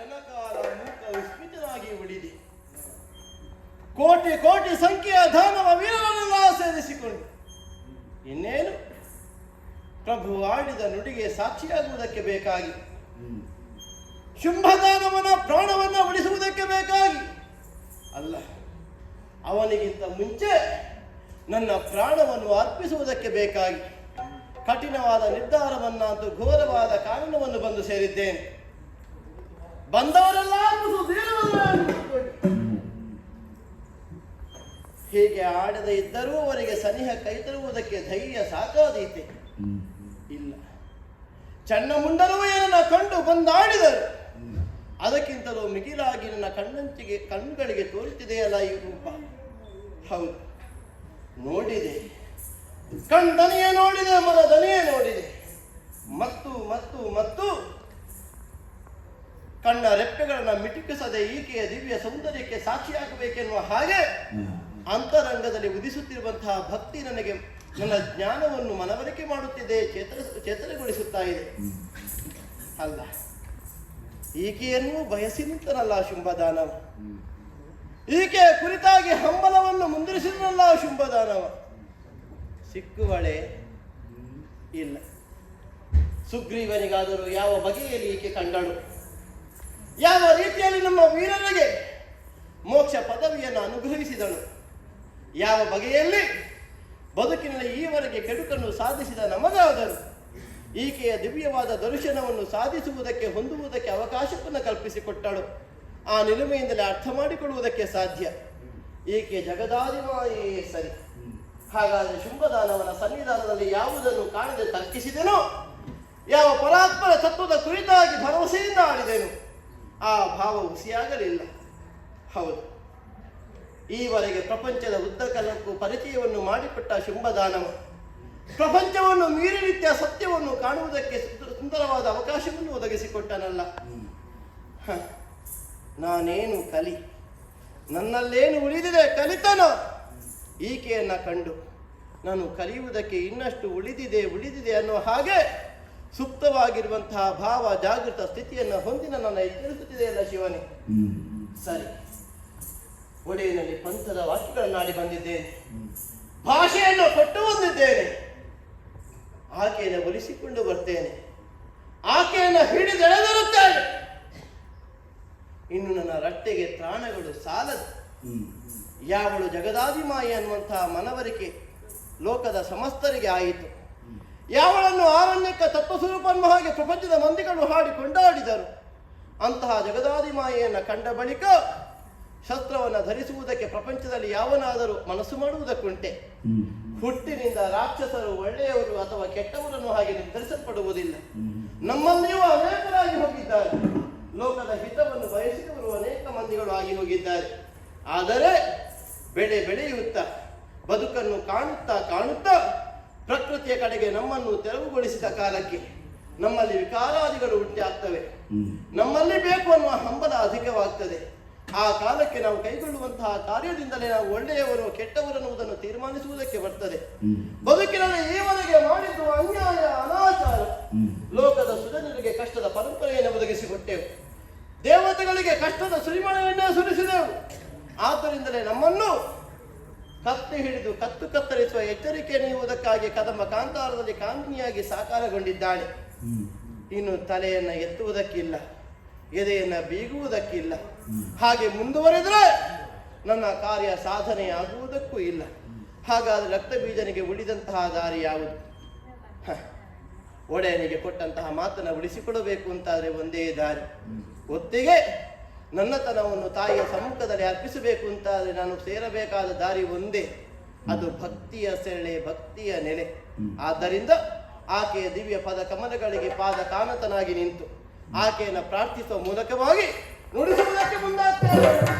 ಕ್ಷಣಕಾಲ ಮೂಕ ವಿಸ್ಮಿತನಾಗಿ ಉಳಿದೆ. ಕೋಟಿ ಕೋಟಿ ಸಂಖ್ಯೆಯ ದಾನವ ವೀರರನ್ನೆಲ್ಲ ಸೇರಿಸಿಕೊಂಡು. ಇನ್ನೇನು? ಪ್ರಭು ಆಡಿದ ನುಡಿಗೆ ಸಾಕ್ಷಿಯಾಗುವುದಕ್ಕೆ ಬೇಕಾಗಿ. ಶುಂಭದಾನವನ ಪ್ರಾಣವನ್ನ ಉಳಿಸುವುದಕ್ಕೆ ಬೇಕಾಗಿ. ಅಲ್ಲ, ಅವನಿಗಿಂತ ಮುಂಚೆ ನನ್ನ ಪ್ರಾಣವನ್ನು ಅರ್ಪಿಸುವುದಕ್ಕೆ ಬೇಕಾಗಿ. ಕಠಿಣವಾದ ನಿರ್ಧಾರವನ್ನ ಅಂತೂ ಘೋರವಾದ ಕಾರಣವನ್ನು ಬಂದು ಸೇರಿದ್ದೇನೆ. ಬಂದವರೆಲ್ಲ. ಹೀಗೆ ಆಡದೆ ಇದ್ದರೂ ಅವರಿಗೆ ಸನಿಹ ಕೈ ತರುವುದಕ್ಕೆ ಧೈರ್ಯ ಸಾಕಾದೀತೆ. ಇಲ್ಲ. ಚನ್ನಮುಂಡರವಯ್ಯನನ್ನ ಕಂಡು ಬಂದಾಡಿದರು. ಅದಕ್ಕಿಂತಲೂ ಮಿಗಿಲಾಗಿ ನನ್ನ ಕಣ್ಣಂಚಿಗೆ, ಕಣ್ಣುಗಳಿಗೆ ತೋರುತ್ತಿದೆಯಲ್ಲ ಈ ರೂಪ. ಹೌದು. ನೋಡಿದೆ. ಕಣ್ದನಿಯೇ ನೋಡಿದೆ ಮರ ದನಿಯೇ ನೋಡಿದೆ. ಮತ್ತು ಮತ್ತು ಮತ್ತು ಕಣ್ಣ ರೆಪ್ಪೆಗಳನ್ನ ಮಿಟುಕಿಸದೆ ಈಕೆಯ ದಿವ್ಯ ಸೌಂದರ್ಯಕ್ಕೆ ಸಾಕ್ಷಿಯಾಗಬೇಕೆನ್ನುವ ಹಾಗೆ ಅಂತರಂಗದಲ್ಲಿ ಉದಿಸುತ್ತಿರುವಂತಹ ಭಕ್ತಿ ನನಗೆ ನನ್ನ ಜ್ಞಾನವನ್ನು ಮನವರಿಕೆ ಮಾಡುತ್ತಿದೆ ಚೇತನ ಚೇತನಗೊಳಿಸುತ್ತಾ ಇದೆ. ಅಲ್ಲ ಈಕೆಯನ್ನು ಬಯಸಿ ನಿಂತನಲ್ಲ ಶುಂಭದಾನವ ಈಕೆಯ ಕುರಿತಾಗಿ ಹಂಬಲವನ್ನು ಮುಂದುವರಿಸಿದನಲ್ಲ ಶುಂಭದಾನವ. ಸಿಕ್ಕುವಳೆ ಇಲ್ಲ. ಸುಗ್ರೀವನಿಗಾದರೂ ಯಾವ ಬಗೆಯಲ್ಲಿ ಈಕೆ ಕಂಡಳು? ಯಾವ ರೀತಿಯಲ್ಲಿ ನಮ್ಮ ವೀರರಿಗೆ ಮೋಕ್ಷ ಪದವಿಯನ್ನು ಅನುಗ್ರಹಿಸಿದನು ಯಾವ ಬಗೆಯಲ್ಲಿ? ಬದುಕಿನಲ್ಲಿ ಈವರೆಗೆ ಕೆಡುಕನ್ನು ಸಾಧಿಸಿದ ನಮಗಾದರು ಈಕೆಯ ದಿವ್ಯವಾದ ದರ್ಶನವನ್ನು ಸಾಧಿಸುವುದಕ್ಕೆ, ಹೊಂದುವುದಕ್ಕೆ ಅವಕಾಶವನ್ನು ಕಲ್ಪಿಸಿಕೊಟ್ಟಳು. ಆ ನಿಲುಮೆಯಿಂದಲೇ ಅರ್ಥ ಮಾಡಿಕೊಳ್ಳುವುದಕ್ಕೆ ಸಾಧ್ಯ. ಈಕೆ ಜಗದಾದಿಮಾಯೇ ಸರಿ. ಹಾಗಾದರೆ ಶುಂಭದಾನವನ ಸನ್ನಿಧಾನದಲ್ಲಿ ಯಾವುದನ್ನು ಕಾಣದೆ ತರ್ಕಿಸಿದನೋ? ಯಾವ ಪರಾತ್ಮರ ಆ ಭಾವ ಹುಸಿಯಾಗಲಿಲ್ಲ. ಹೌದು. ಈವರೆಗೆ ಪ್ರಪಂಚದ ಉದ್ದಕಲಕ್ಕೂ ಪರಿಚಯವನ್ನು ಮಾಡಿಕೊಟ್ಟ ಶುಂಭದಾನವ, ಪ್ರಪಂಚವನ್ನು ಮೀರಿ ನಿತ್ಯ ಸತ್ಯವನ್ನು ಕಾಣುವುದಕ್ಕೆ ಸುಂದ- ಸುಂದರವಾದ ಅವಕಾಶವನ್ನು ಒದಗಿಸಿಕೊಟ್ಟನಲ್ಲ. ನಾನೇನು ಕಲಿ, ನನ್ನಲ್ಲೇನು ಉಳಿದಿದೆ ಕಲಿತನ? ಈಕೆಯನ್ನ ಕಂಡು, ನಾನು ಕಲಿಯುವುದಕ್ಕೆ ಇನ್ನಷ್ಟು ಉಳಿದಿದೆ ಉಳಿದಿದೆ ಅನ್ನೋ ಹಾಗೆ ಸುಪ್ತವಾಗಿರುವಂತಹ ಭಾವ ಜಾಗೃತ ಸ್ಥಿತಿಯನ್ನು ಹೊಂದಿ ನನ್ನ ಎಚ್ಚರಿಸುತ್ತಿದೆಯಲ್ಲ ಶಿವನೇ. ಸರಿ. ಒಡೆಯನಲ್ಲಿ ಪಂಥದ ವಾಕ್ಯಗಳನ್ನಾಡಿ ಬಂದಿದ್ದೇನೆ ಭಾಷೆಯನ್ನು ಕೊಟ್ಟು ಬಂದಿದ್ದೇನೆ. ಆಕೆಯನ್ನು ಒಲಿಸಿಕೊಂಡು ಬರ್ತೇನೆ. ಆಕೆಯನ್ನು ಹಿಡಿದೆಳೆದಿರುತ್ತೇನೆ. ಇನ್ನು ನನ್ನ ರಟ್ಟೆಗೆ ಪ್ರಾಣಗಳು ಸಾಲದು. ಯಾವಳು ಜಗದಾಭಿಮಾಯಿ ಅನ್ನುವಂತಹ ಮನವರಿಕೆ ಲೋಕದ ಸಮಸ್ತರಿಗೆ ಆಯಿತು. ಯಾವಳನ್ನು ಆರಣ್ಯಕ್ಕೆ ತತ್ವಸ್ವರೂಪನ್ನು ಹಾಗೆ ಪ್ರಪಂಚದ ಮಂದಿಗಳು ಹಾಡಿ ಕೊಂಡಾಡಿದರು. ಅಂತಹ ಜಗದಾದಿ ಮಾಯೆಯನ್ನು ಕಂಡ ಬಳಿಕ ಶಸ್ತ್ರವನ್ನು ಧರಿಸುವುದಕ್ಕೆ ಪ್ರಪಂಚದಲ್ಲಿ ಯಾವನಾದರೂ ಮನಸ್ಸು ಮಾಡುವುದಕ್ಕುಂಟೆ. ಹುಟ್ಟಿನಿಂದ ರಾಕ್ಷಸರು ಒಳ್ಳೆಯವರು ಅಥವಾ ಕೆಟ್ಟವರನ್ನು ಹಾಗೆ ನಿರ್ಧರಿಸಲ್ಪಡುವುದಿಲ್ಲ. ನಮ್ಮಲ್ಲಿಯೂ ಅನೇಕರಾಗಿ ಹೋಗಿದ್ದಾರೆ. ಲೋಕದ ಹಿತವನ್ನು ಬಯಸಿದವರು ಅನೇಕ ಮಂದಿಗಳು ಆಗಿ ಹೋಗಿದ್ದಾರೆ. ಆದರೆ ಬೆಳೆ ಬೆಳೆಯುತ್ತಾ ಬದುಕನ್ನು ಕಾಣುತ್ತಾ ಕಾಣುತ್ತಾ ಪ್ರಕೃತಿಯ ಕಡೆಗೆ ನಮ್ಮನ್ನು ತೆರವುಗೊಳಿಸಿದ ಕಾಲಕ್ಕೆ ನಮ್ಮಲ್ಲಿ ವಿಕಾರಾದಿಗಳು ಉಂಟಾಗ್ತವೆ ನಮ್ಮಲ್ಲಿ ಬೇಕು ಅನ್ನುವ ಹಂಬಲ ಅಧಿಕವಾಗ್ತದೆ. ಆ ಕಾಲಕ್ಕೆ ನಾವು ಕೈಗೊಳ್ಳುವಂತಹ ಕಾರ್ಯದಿಂದಲೇ ನಾವು ಒಳ್ಳೆಯವರು ಕೆಟ್ಟವರನ್ನುವುದನ್ನು ತೀರ್ಮಾನಿಸುವುದಕ್ಕೆ ಬರ್ತದೆ. ಬದುಕಿನಲ್ಲಿ ಈವರೆಗೆ ಮಾಡಿದ್ದು ಅನ್ಯಾಯ ಅನಾಚಾರ. ಲೋಕದ ಸುಜನರಿಗೆ ಕಷ್ಟದ ಪರಂಪರೆಯನ್ನು ಒದಗಿಸಿಕೊಟ್ಟೆವು. ದೇವತೆಗಳಿಗೆ ಕಷ್ಟದ ಸುರಿಮಳೆಯನ್ನೇ ಸುರಿಸಿದೆವು. ಆದ್ದರಿಂದಲೇ ನಮ್ಮನ್ನು ಕತ್ತಿ ಹಿಡಿದು ಕತ್ತು ಕತ್ತರಿಸುವ ಎಚ್ಚರಿಕೆ ನೀಡುವುದಕ್ಕಾಗಿ ಕದಂಬ ಕಾಂತಾರದಲ್ಲಿ ಕಾಂತಿಯಾಗಿ ಸಾಕಾರಗೊಂಡಿದ್ದಾಳೆ. ಇನ್ನು ತಲೆಯನ್ನು ಎತ್ತುವುದಕ್ಕಿಲ್ಲ ಎದೆಯನ್ನು ಬೀಗುವುದಕ್ಕಿಲ್ಲ ಹಾಗೆ ಮುಂದುವರೆದರೆ ನನ್ನ ಕಾರ್ಯ ಸಾಧನೆ ಆಗುವುದಕ್ಕೂ ಇಲ್ಲ. ಹಾಗಾದರೆ ರಕ್ತ ಬೀಜನಿಗೆ ಉಳಿದಂತಹ ದಾರಿ ಯಾವುದು? ಹ, ಒಡೆಯನಿಗೆ ಕೊಟ್ಟಂತಹ ಮಾತನ್ನು ಉಳಿಸಿಕೊಡಬೇಕು ಅಂತಾದರೆ ಒಂದೇ ದಾರಿ. ಒತ್ತಿಗೆ ನನ್ನತನವನ್ನು ತಾಯಿಯ ಸಮ್ಮುಖದಲ್ಲಿ ಅರ್ಪಿಸಬೇಕು ಅಂತಾದರೆ ನಾನು ಸೇರಬೇಕಾದ ದಾರಿ ಒಂದೇ. ಅದು ಭಕ್ತಿಯ ಸೆಳೆ ಭಕ್ತಿಯ ನೆಲೆ. ಆದ್ದರಿಂದ ಆಕೆಯ ದಿವ್ಯ ಪದ ಕಮಲಗಳಿಗೆ ಪಾದ ಕಾನತನಾಗಿ ನಿಂತು ಆಕೆಯನ್ನು ಪ್ರಾರ್ಥಿಸುವ ಮೂಲಕವಾಗಿ ನುಡಿಸುವುದಕ್ಕೆ ಮುಂದಾಗ್ತೇನೆ